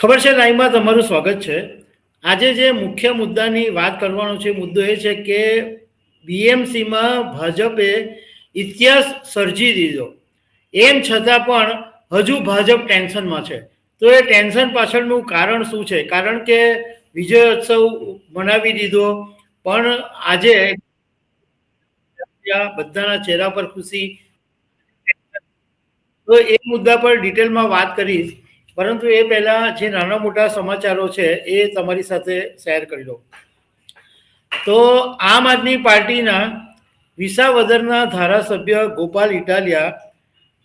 ખબર છે લાઈવમાં તમારું સ્વાગત છે. આજે જે મુખ્ય મુદ્દાની વાત કરવાનો છે, મુદ્દો એ છે કે બીએમસીમાં ભાજપે ઇતિહાસ સર્જી દીધો. એમ છતાં પણ હજુ ભાજપ ટેન્શનમાં છે. તો એ ટેન્શન પાછળનું કારણ શું છે? કારણ કે વિજયોત્સવ મનાવી દીધો, પણ આજે બધાના ચહેરા પર ખુશી. તો એ મુદ્દા પર ડિટેલમાં વાત કરીશ. પરંતુ એ પહેલા જે નાના મોટા સમાચારો છે એ તમારી સાથે શેર કરી દઉં. તો આમ આદમી પાર્ટીના વિસાવદરના ધારાસભ્ય ગોપાલ ઇટાલિયા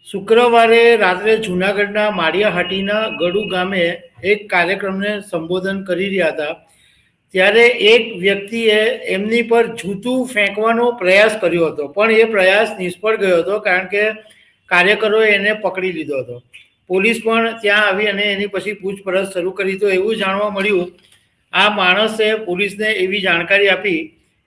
શુક્રવારે રાત્રે જૂનાગઢના માળિયાહાટીના ગડુ ગામે એક કાર્યક્રમને સંબોધન કરી રહ્યા હતા. ત્યારે એક વ્યક્તિએ એમની પર જૂતું ફેંકવાનો પ્રયાસ કર્યો હતો. પણ એ પ્રયાસ નિષ્ફળ ગયો હતો કારણ કે કાર્યકરોએ એને પકડી લીધો હતો. પોલીસ પણ ત્યાં આવી અને એની પછી પૂછપરછ શરૂ કરી. તો એવું જાણવા મળ્યું, આ માણસે પોલીસને એવી જાણકારી આપી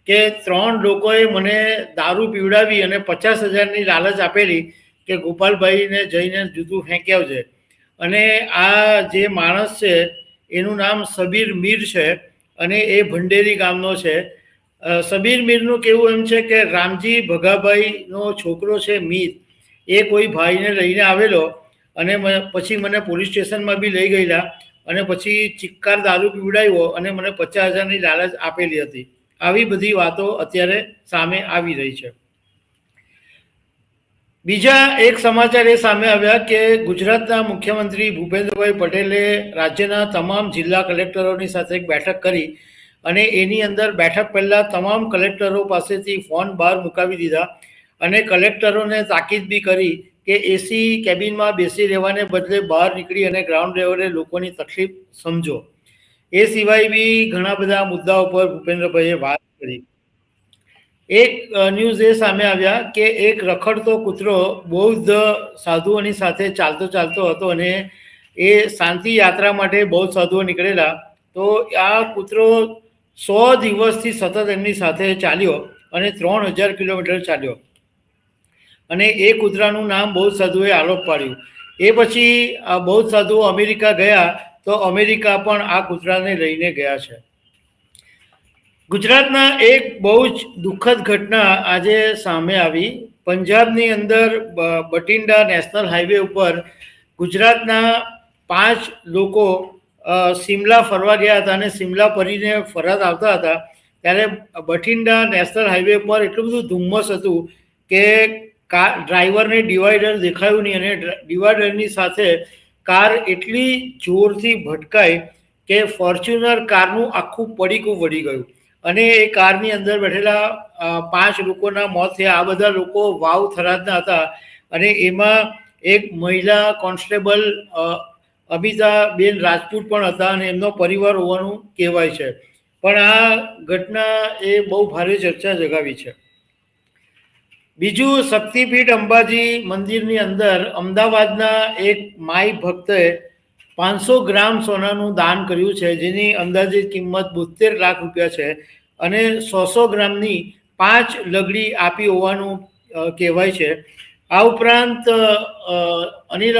કે ત્રણ લોકોએ મને દારૂ પીવડાવી અને પચાસ હજારની લાલચ આપેલી કે ગોપાલભાઈને જઈને જૂતું ફેંકી આવજે અને આ જે માણસ છે, એનું નામ સબીર મીર છે અને એ ભંડેરી ગામનો છે. સબીર મીરનું કેવું એમ છે કે રામજી ભગાભાઈનો છોકરો છે મીર. એ કોઈ ભાઈને લઈને આવેલો અને પછી મને પોલીસ સ્ટેશનમાં બી લઈ ગયેલા અને પછી ચિક્કાર દારૂ પીવડાવ્યો અને મને પચાસ હજારની લાલચ આપેલી હતી. આવી બધી વાતો અત્યારે સામે આવી રહી છે. બીજા એક સમાચાર એ સામે આવ્યા કે ગુજરાતના મુખ્યમંત્રી ભૂપેન્દ્રભાઈ પટેલે રાજ્યના તમામ જિલ્લા કલેક્ટરોની સાથે એક બેઠક કરી અને એની અંદર બેઠક પહેલાં તમામ કલેક્ટરો પાસેથી ફોન બહાર મુકાવી દીધા અને કલેક્ટરોને તાકીદ બી કરી કે એસી કેબિનમાં બેસી રહેવાને બદલે બહાર નીકળી અને ગ્રાઉન્ડ લેવલે લોકોની તકલીફ સમજો. એ સિવાય બી ઘણા બધા મુદ્દાઓ પર ભૂપેન્દ્રભાઈએ વાત કરી. એક ન્યૂઝ એ સામે આવ્યા કે એક રખડતો કૂતરો બૌદ્ધ સાધુઓની સાથે ચાલતો ચાલતો હતો અને એ શાંતિ યાત્રા માટે બૌદ્ધ સાધુઓ નીકળેલા. તો આ કૂતરો સો દિવસથી સતત એમની સાથે ચાલ્યો અને ત્રણ હજાર કિલોમીટર ચાલ્યો. અને એ કૂતરાનું નામ બૌદ્ધ સાધુએ આલોપ પાડ્યું. એ પછી આ બૌદ્ધ સાધુઓ અમેરિકા ગયા તો અમેરિકા પણ આ કૂતરાને લઈને ગયા છે. ગુજરાતના એક બહુ જ દુઃખદ ઘટના આજે સામે આવી. પંજાબની અંદર બ- બઠિંડા નેશનલ હાઈવે ઉપર ગુજરાતના પાંચ લોકો સિમલા ફરવા ગયા હતા અને સિમલા ફરીને ફરત આવતા હતા. ત્યારે બઠિંડા નેશનલ હાઈવે પર એટલું બધું ધુમ્મસ હતું કે કાર, ડ્રાઈવરને ડિવાઈડર દેખાયું નહીં અને ડ્રા- ડિવાઈડરની સાથે કાર એટલી જોરથી ભટકાઈ કે ફોર્ચ્યુનર કારનું આખું પડીકું વળી ગયું. અને એ કારની અંદર બેઠેલા પાંચ લોકોના મોત થયા. આ બધા લોકો વાવ થરાદના હતા અને એમાં એક મહિલા કોન્સ્ટેબલ અમિતાબેન રાજપૂત પણ હતા અને એમનો પરિવાર હોવાનું કહેવાય છે. પણ આ ઘટના એ બહુ ભારે ચર્ચા જગાવી છે. બીજું શક્તિપીઠ અંબાજી મંદિરની અંદર અમદાવાદના એક માઈ ભક્તે પાંચસો ગ્રામ સોનાનું દાન કર્યું છે, જેની અંદાજિત કિંમત બોતેર લાખ રૂપિયા છે અને સો સો ગ્રામની પાંચ લગડી આપી હોવાનું કહેવાય છે. આ ઉપરાંત અનિલ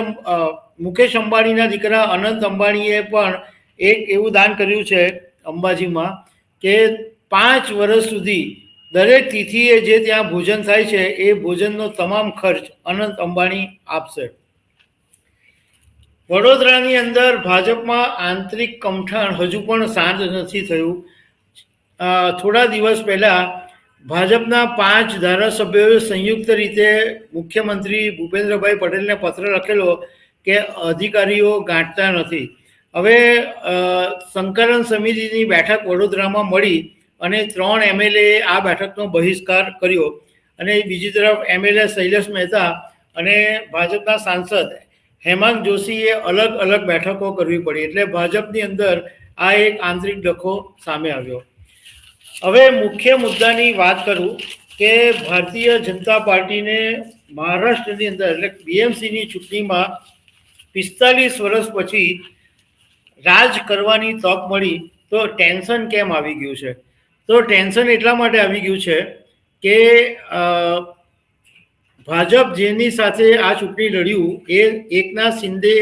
મુકેશ અંબાણીના દીકરા અનંત અંબાણીએ પણ એક એવું દાન કર્યું છે અંબાજીમાં કે પાંચ વર્ષ સુધી દરેક તિથિએ જે ત્યાં ભોજન થાય છે, એ ભોજનનો તમામ ખર્ચ અનંત અંબાણી આપશે. વડોદરાની અંદર ભાજપમાં આંતરિક કમઠાણ હજુ પણ શાંત નથી થયું. થોડા દિવસ પહેલાં ભાજપના પાંચ ધારાસભ્યોએ સંયુક્ત રીતે મુખ્યમંત્રી ભૂપેન્દ્રભાઈ પટેલને પત્ર લખેલો કે અધિકારીઓ ગાંઠતા નથી. હવે સંકલન સમિતિની બેઠક વડોદરામાં મળી અને ત્રણ એમએલએ આ બેઠકનો બહિષ્કાર કર્યો. અને બીજી તરફ એમએલએ શૈલેષ મહેતા અને ભાજપના સાંસદ હેમાંગ જોશીએ અલગ અલગ બેઠકો કરવી પડી. એટલે ભાજપની અંદર આ એક આંતરિક ડખો સામે આવ્યો. હવે મુખ્ય મુદ્દાની વાત કરું કે ભારતીય જનતા પાર્ટીને મહારાષ્ટ્રની અંદર એટલે બીએમસીની ચૂંટણીમાં પિસ્તાલીસ વર્ષ પછી રાજ કરવાની તક મળી તો ટેન્શન કેમ આવી ગયું છે? તો ટેન્શન એટલા માટે આવી ગયું છે કે ભાજપ જેની સાથે આ ચૂંટણી લડ્યું, એ એકના શિંદે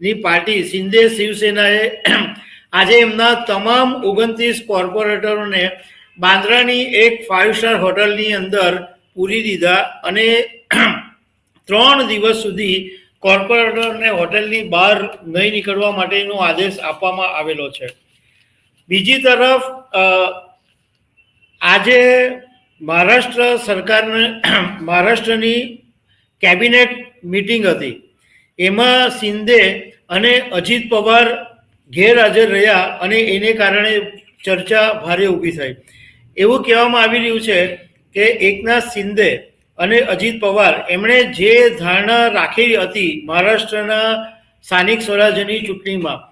ની પાર્ટી, શિંદે શિવસેનાએ આજે એમના તમામ ઓગણત્રીસ કોર્પોરેટરોને બાંદ્રાની એક ફાઇવ સ્ટાર હોટલની અંદર પૂરી દીધા અને ત્રણ દિવસ સુધી કોર્પોરેટરને હોટલની બહાર નહીં નીકળવા માટેનો આદેશ આપવામાં આવેલો છે. બીજી તરફ આજે મહારાષ્ટ્ર સરકારને, મહારાષ્ટ્રની કેબિનેટ મિટિંગ હતી. એમાં શિંદે અને અજીત પવાર ગેરહાજર રહ્યા અને એને કારણે ચર્ચા ભારે ઊભી થઈ. એવું કહેવામાં આવી રહ્યું છે કે એકનાથ શિંદે અને અજીત પવાર એમણે જે ધારણા રાખી હતી મહારાષ્ટ્રના સ્થાનિક સ્વરાજ્યની ચૂંટણીમાં,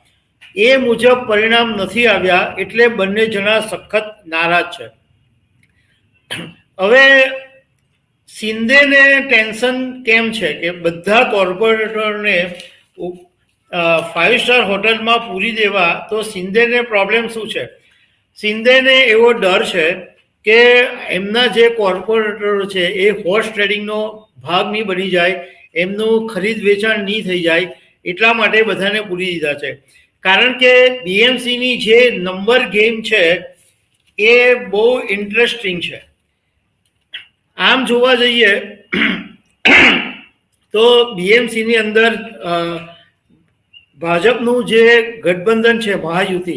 એ મુજબ પરિણામ નથી આવ્યા એટલે બંને જણા સખત નારાજ છે. હવે શિંદેને ટેન્શન કેમ છે કે બધા કોર્પોરેટરને ફાઇવ સ્ટાર હોટલમાં પૂરી દેવા તો શિંદેને પ્રોબ્લેમ શું છે? શિંદેને એવો ડર છે કે એમના જે કોર્પોરેટરો છે એ હોર્સ ટ્રેડિંગનો ભાગ નહીં બની જાય, એમનું ખરીદ વેચાણ નહીં થઈ જાય, એટલા માટે બધાને પૂરી દીધા છે. કારણ કે બીએમસીની જે નંબર ગેમ છે એ બહુ ઇન્ટરેસ્ટિંગ છે. આમ જોવા જઈએ, તો બીએમસીની અંદર ભાજપનું જે ગઠબંધન છે મહાયુતિ,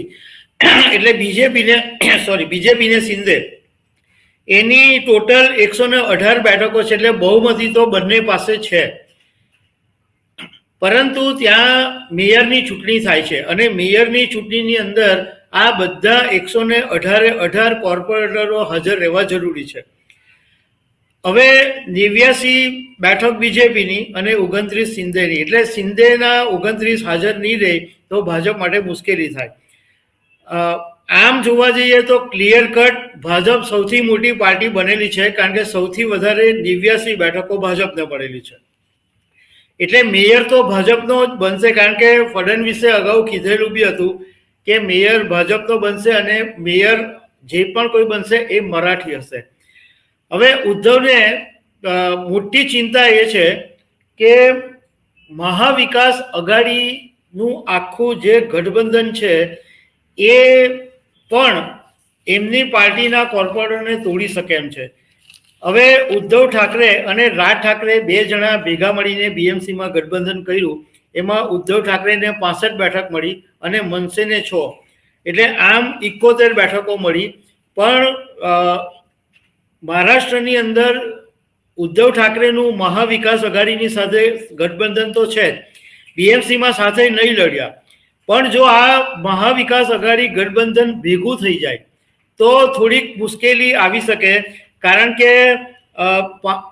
એટલે બીજેપીને સોરી બીજેપીને સિંધે એની ટોટલ એકસો ને અઢાર બેઠકો છે, એટલે બહુમતી તો બંને પાસે છે. પરંતુ ત્યાં મેયરની ચૂંટણી થાય છે અને મેયરની ચૂંટણીની અંદર આ બધા એકસો ને અઢારે અઢાર કોર્પોરેટરો હાજર રહેવા જરૂરી છે. હવે નેવ્યાસી બેઠક બીજેપીની અને ઓગણત્રીસ શિંદેની એટલે શિંદેના ઓગણત્રીસ હાજર નહીં રહે તો ભાજપ માટે મુશ્કેલી થાય. આમ જોવા જઈએ તો ક્લિયર કટ ભાજપ સૌથી મોટી પાર્ટી બનેલી છે કારણ કે સૌથી વધારે નેવ્યાસી બેઠકો ભાજપને મળેલી છે. એટલે મેયર તો ભાજપનો જ બનશે કારણ કે ફડણવીસે અગાઉ કીધેલું બી હતું કે મેયર ભાજપનો બનશે અને મેયર જે પણ કોઈ બનશે એ મરાઠી હશે. હવે ઉદ્ધવને મોટી ચિંતા એ છે કે મહાવિકાસ અઘાડીનું આખું જે ગઠબંધન છે એ પણ એમની પાર્ટીના કોર્પોરેટરને તોડી શકે એમ છે. હવે ઉદ્ધવ ઠાકરે અને રાજ ઠાકરે બે જણા ભેગા મળીને બીએમસીમાં ગઠબંધન કર્યું, એમાં ઉદ્ધવ ઠાકરેને પાસઠ બેઠક મળી અને મનસેને છ. એટલે આમ ઇકોતેર બેઠકો મળી. પણ મહારાષ્ટ્રની અંદર ઉદ્ધવ ઠાકરેનું મહાવિકાસ અઘાડીની સાથે ગઠબંધન તો છે જ. બીએમસીમાં સાથે નહીં લડ્યા. પણ જો આ મહાવિકાસ અઘાડી ગઠબંધન ભેગું થઈ જાય, તો થોડીક મુશ્કેલી આવી શકે. કારણ કે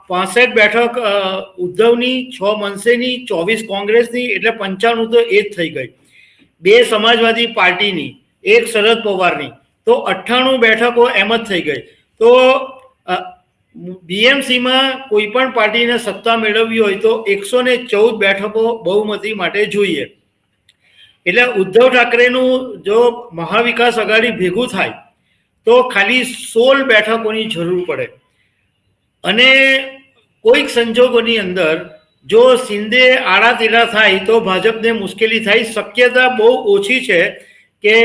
પાસઠ બેઠક ઉદ્ધવની, છ મનસેની, ચોવીસ કોંગ્રેસની, એટલે પંચાણું તો એ જ થઈ ગઈ. બે સમાજવાદી પાર્ટીની, એક શરદ પવારની. તો અઠ્ઠાણું બેઠકો એમ જ થઈ ગઈ. તો બીએમસીમાં કોઈ પણ પાર્ટીને સત્તા મેળવવી હોય તો એકસો ને ચૌદ બેઠકો બહુમતી માટે જોઈએ. એટલે ઉદ્ધવ ઠાકરેનું જો મહાવિકાસ આઘાડી ભેગું થાય, તો ખાલી સોળ બેઠકોની જરૂર પડે. અને કોઈક સંજોગોની અંદર જો શિંદે આડા તીડા થાય, તો ભાજપને મુશ્કેલી થાય. શક્યતા બહુ ઓછી છે કે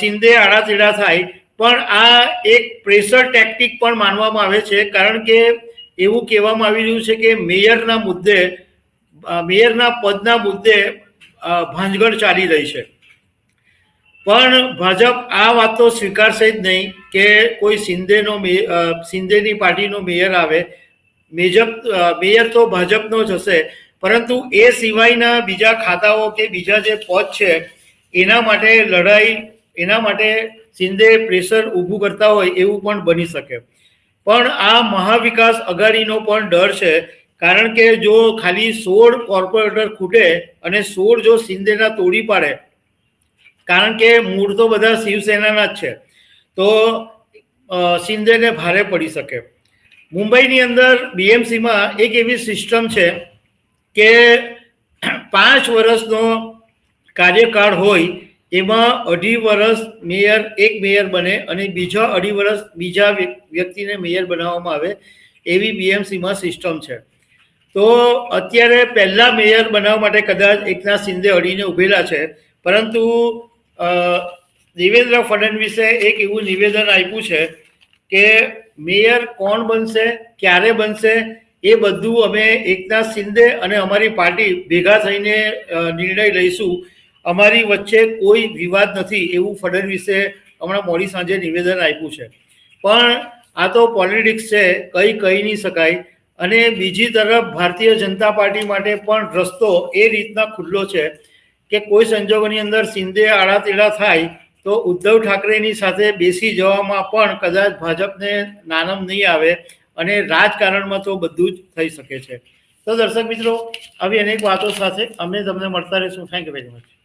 શિંદે આડા તીડા થાય પણ આ એક પ્રેશર ટેકટિક પણ માનવામાં આવે છે કારણ કે એવું કહેવામાં આવી રહ્યું છે કે મેયરના મુદ્દે મેયરના પદના મુદ્દે ભાંજગળ ચાલી રહી છે. પણ ભાજપ આ વાત તો સ્વીકારશે જ નહીં કે કોઈ અ, શિંદેની પાર્ટીનો મેયર આવે. મેજબ મેયર તો ભાજપનો જ હશે. પરંતુ એ સિવાયના બીજા ખાતાઓ કે બીજા જે પદ છે એના માટે લડાઈ એના માટે શિંદે પ્રેશર ઊભું કરતા હોય એવું પણ બની શકે. પણ આ મહાવિકાસ અઘાડીનો પણ ડર છે, કારણ કે જો ખાલી સોળ કોર્પોરેટર ખૂટે અને સોળ જો શિંદેના તોડી પાડે, કારણ કે મૂળ તો બધા શિવસેનાના જ છે, તો શિંદેને ભારે પડી શકે. મુંબઈની અંદર બીએમસીમાં એક એવી સિસ્ટમ છે કે પાંચ વર્ષનો કાર્યકાળ હોય એમાં અઢી વર્ષ મેયર, એક મેયર બને અને બીજા અઢી વર્ષ બીજા વ્યક્તિને મેયર બનાવવામાં આવે એવી બીએમસીમાં સિસ્ટમ છે. તો અત્યારે પહેલા મેયર બનાવવા માટે કદાચ એકના શિંદે અડીને ઉભેલા છે, પરંતુ દેવેન્દ્ર ફડણવીસે એક એવું નિવેદન આપ્યું છે કે મેયર કોણ બનશે, ક્યારે બનશે, એ બધું અમે એકનાથ શિંદે અને અમારી પાર્ટી ભેગા થઈને નિર્ણય લઈશું. અમારી વચ્ચે કોઈ વિવાદ નથી એવું ફડણવીસે હમણાં મોડી સાંજે નિવેદન આપ્યું છે. પણ આ તો પોલિટિક્સ છે, કંઈ કહી નહીં શકાય. અને બીજી તરફ ભારતીય જનતા પાર્ટી માટે પણ રસ્તો એ રીતના ખુલ્લો છે કે કોઈ સંજોગોની અંદર શિંદે આડાતેડા થાય તો ઉદ્ધવ ઠાકરેની સાથે બેસી જવામાં પણ કદાચ ભાજપને નાનમ નહીં આવે અને રાજકારણમાં તો બધું જ થઈ શકે છે. તો દર્શક મિત્રો, આવી અનેક વાતો સાથે અમે તમને મળતા રહીશું. Thank you very much